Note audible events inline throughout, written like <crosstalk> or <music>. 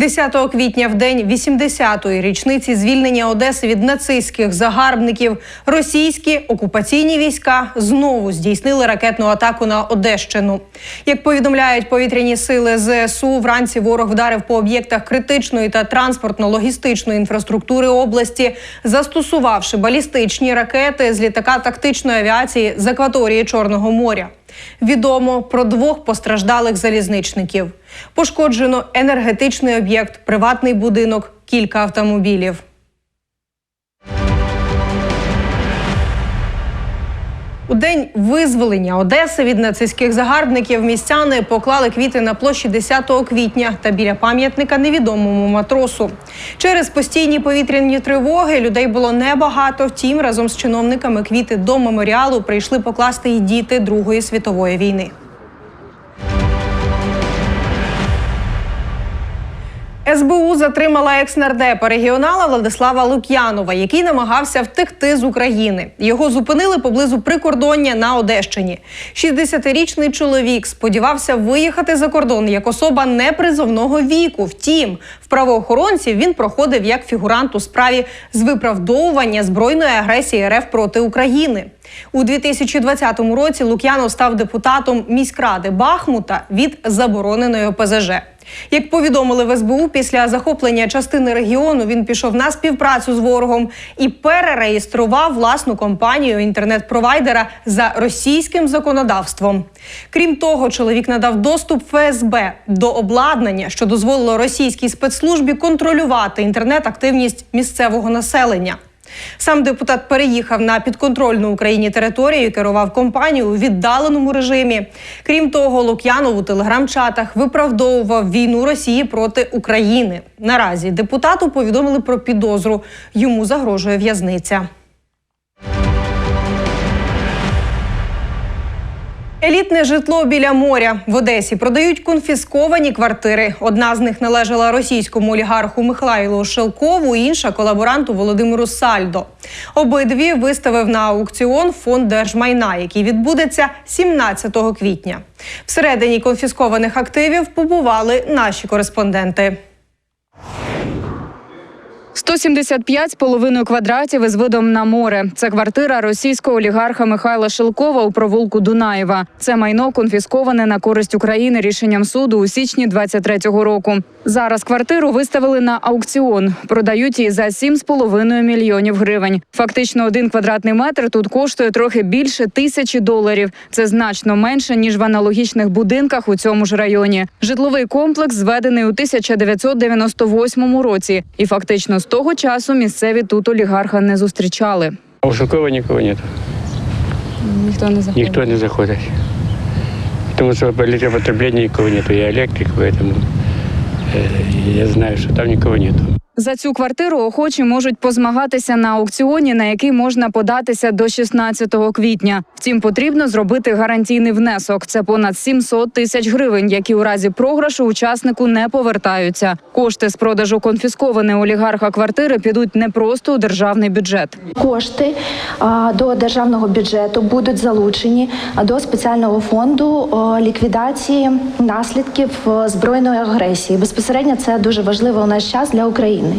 10 квітня, в день 80-ї річниці звільнення Одеси від нацистських загарбників, російські окупаційні війська знову здійснили ракетну атаку на Одещину. Як повідомляють повітряні сили ЗСУ, вранці ворог вдарив по об'єктах критичної та транспортно-логістичної інфраструктури області, застосувавши балістичні ракети з літака тактичної авіації з акваторії Чорного моря. Відомо про двох постраждалих залізничників. Пошкоджено енергетичний об'єкт, приватний будинок, кілька автомобілів. У день визволення Одеси від нацистських загарбників містяни поклали квіти на площі 10 квітня та біля пам'ятника невідомому матросу. Через постійні повітряні тривоги людей було небагато. Втім, разом з чиновниками квіти до меморіалу прийшли покласти й діти Другої світової війни. СБУ затримала екс-нардепа регіонала Владислава Лук'янова, який намагався втекти з України. Його зупинили поблизу прикордоння на Одещині. 60-річний чоловік сподівався виїхати за кордон як особа непризовного віку. Втім, в правоохоронців він проходив як фігурант у справі з виправдовування збройної агресії РФ проти України. У 2020 році Лук'янов став депутатом міськради Бахмута від забороненої ОПЗЖ. Як повідомили в СБУ, після захоплення частини регіону він пішов на співпрацю з ворогом і перереєстрував власну компанію інтернет-провайдера за російським законодавством. Крім того, чоловік надав доступ ФСБ до обладнання, що дозволило російській спецслужбі контролювати інтернет-активність місцевого населення. Сам депутат переїхав на підконтрольну Україні територію і керував компанію у віддаленому режимі. Крім того, Лук'янов у телеграм-чатах виправдовував війну Росії проти України. Наразі депутату повідомили про підозру. Йому загрожує в'язниця. Елітне житло біля моря в Одесі продають конфісковані квартири. Одна з них належала російському олігарху Михайлу Шелкову, інша колаборанту Володимиру Сальдо. Обидві виставив на аукціон фонд держмайна, який відбудеться 17 квітня. Всередині конфіскованих активів побували наші кореспонденти. 175 з половиною квадратів із видом на море. Це квартира російського олігарха Михайла Шилкова у провулку Дунаєва. Це майно конфісковане на користь України рішенням суду у січні 23-го року. Зараз квартиру виставили на аукціон. Продають її за 7,5 мільйонів гривень. Фактично, один квадратний метр тут коштує трохи більше тисячі доларів. Це значно менше ніж в аналогічних будинках у цьому ж районі. Житловий комплекс зведений у 1998 році, і фактично з того часу місцеві тут олігарха не зустрічали. А у Шукова никого нет. Ніхто не заходить. Никто не заходит. Потому что по электропотреблению никого нету. Я электрик, поэтому э, я знаю, что там никого нету. За цю квартиру охочі можуть позмагатися на аукціоні, на який можна податися до 16 квітня. Втім, потрібно зробити гарантійний внесок. Це понад 700 тисяч гривень, які у разі програшу учаснику не повертаються. Кошти з продажу конфіскованої олігарха квартири підуть не просто у державний бюджет. Кошти до державного бюджету будуть залучені до спеціального фонду ліквідації наслідків збройної агресії. Безпосередньо це дуже важливо у наш час для України.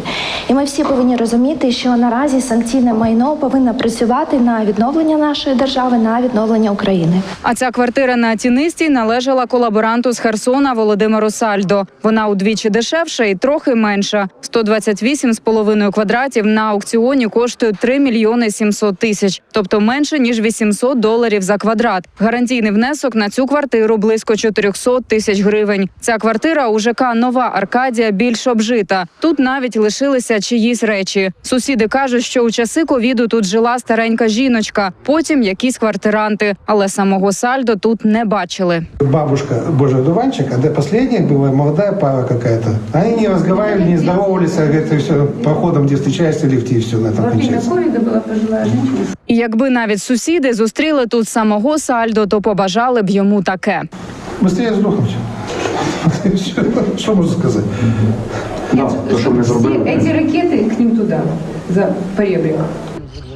І ми всі повинні розуміти, що наразі санкційне майно повинно працювати на відновлення нашої держави, на відновлення України. А ця квартира на Тінистій належала колаборанту з Херсона Володимиру Сальдо. Вона удвічі дешевша і трохи менша. 128,5 квадратів на аукціоні коштує 3 мільйони 700 тисяч, тобто менше ніж 800 доларів за квадрат. Гарантійний внесок на цю квартиру близько 400 тисяч гривень. Ця квартира у ЖК Нова Аркадія більш обжита. Тут навіть лишилися чиїсь речі. Сусіди кажуть, що у часи ковіду тут жила старенька жіночка, потім якісь квартиранти, але самого сальдо тут не бачили. бабушка Божий дуванчик, а до последних была молодая пара какая-то. Они не разговаривали, не здоровались, а говорит, и все, проходом, где встречаешься, в лифте, и все на этом Во время кончается. ковида была пожилая женщина. І якби навіть сусіди зустріли тут самого сальдо, то побажали б йому таке. Быстрее сдохнуть. Всё. Что можно <laughs> сказать? Нет, то, що ми все зробили. эти ракеты к ним туда, за поребрик.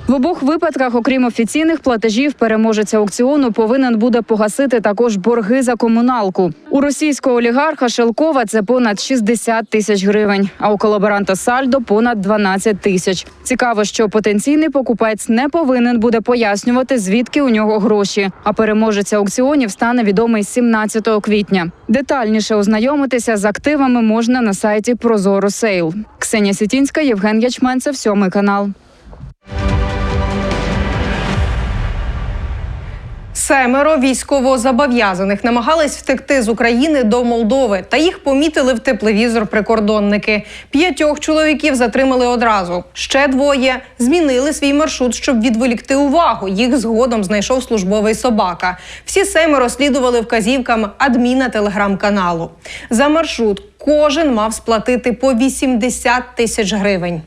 В обох випадках, окрім офіційних платежів, переможець аукціону повинен буде погасити також борги за комуналку. У російського олігарха Шелкова це понад 60 тисяч гривень, а у колаборанта Сальдо понад 12 тисяч. Цікаво, що потенційний покупець не повинен буде пояснювати, звідки у нього гроші. А переможець аукціонів стане відомий 17 квітня. Детальніше ознайомитися з активами можна на сайті Прозоро Сейл. Ксенія Сітінська, Євген Ячменцев, сьомий канал. Семеро військовозобов'язаних намагались втекти з України до Молдови, та їх помітили в тепловізор прикордонники. П'ятьох чоловіків затримали одразу. Ще двоє змінили свій маршрут, щоб відволікти увагу. Їх згодом знайшов службовий собака. Всі семеро слідували вказівкам адміна телеграм-каналу. За маршрут кожен мав сплатити по 80 тисяч гривень.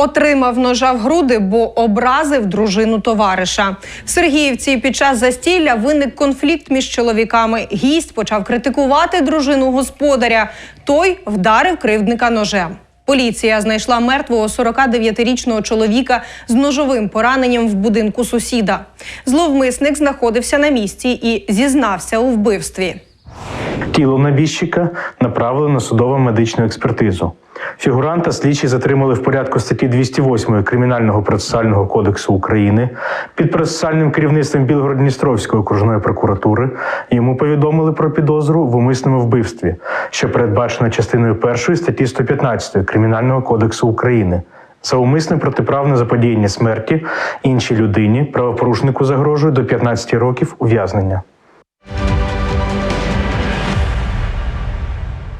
Отримав ножа в груди, бо образив дружину товариша. В Сергіївці під час застілля виник конфлікт між чоловіками. Гість почав критикувати дружину господаря. Той вдарив кривдника ножем. Поліція знайшла мертвого 49-річного чоловіка з ножовим пораненням в будинку сусіда. Зловмисник знаходився на місці і зізнався у вбивстві. Тіло набіжчика направили на судово медичну експертизу. Фігуранта слідчі затримали в порядку статті 208 Кримінального процесуального кодексу України під процесуальним керівництвом Білгород-Дністровської окружної прокуратури. Йому повідомили про підозру в умисному вбивстві, що передбачено частиною 1 статті 115 Кримінального кодексу України. За умисне протиправне заподіяння смерті іншій людині правопорушнику загрожує до 15 років ув'язнення.